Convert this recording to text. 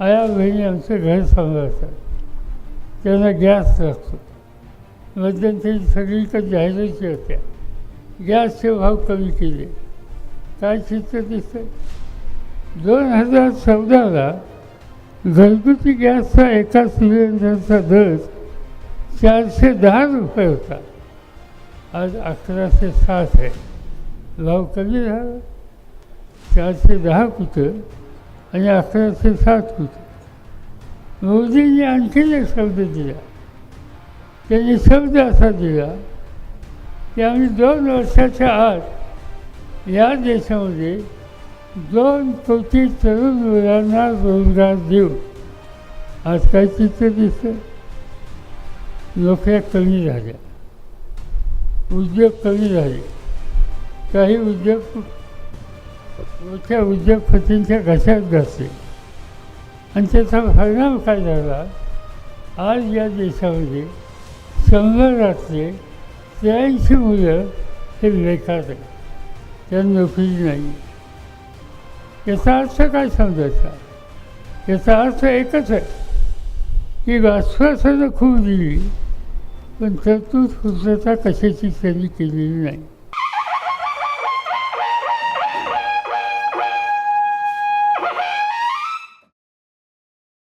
आया बहिणी आमचं घर सांभाळतात त्यांना गॅस लागतो. मध्यंतरी सगळीकडे जाहिराती होत्या गॅसचे भाव कमी केले. काय चित्र दिसतं दोन हजार चौदाला घरगुती गॅसचा एका सिलेंडरचा दर चारशे दहा रुपये होता. आज अकराशे साठ आहे. भाव कमी झाला. चारशे दहा कुठं? आणि अकराशे सात होते. मोदींनी आणखीन एक शब्द दिला. त्यांनी शब्द असा दिला की आम्ही दोन वर्षाच्या आत या देशामध्ये दोन कोटी तरुण मुलांना रोजगार देऊ. आज काय चित्र दिसतं. नोकऱ्या कमी झाल्या. उद्योग कमी झाले. काही उद्योग मोठ्या उद्योगपतींच्या घशात घासले आणि त्याचा परिणाम काय झाला? आज या देशामध्ये शंभरातले त्र्याऐंशी मुलं हे बेकार आहे त्यांना नोकरी नाही. याचा अर्थ काय समजायचा? याचा अर्थ एकच आहे की आश्वासनं खूप दिली पण तरतूद पूर्तता कशाची त्यांनी केलेली नाही.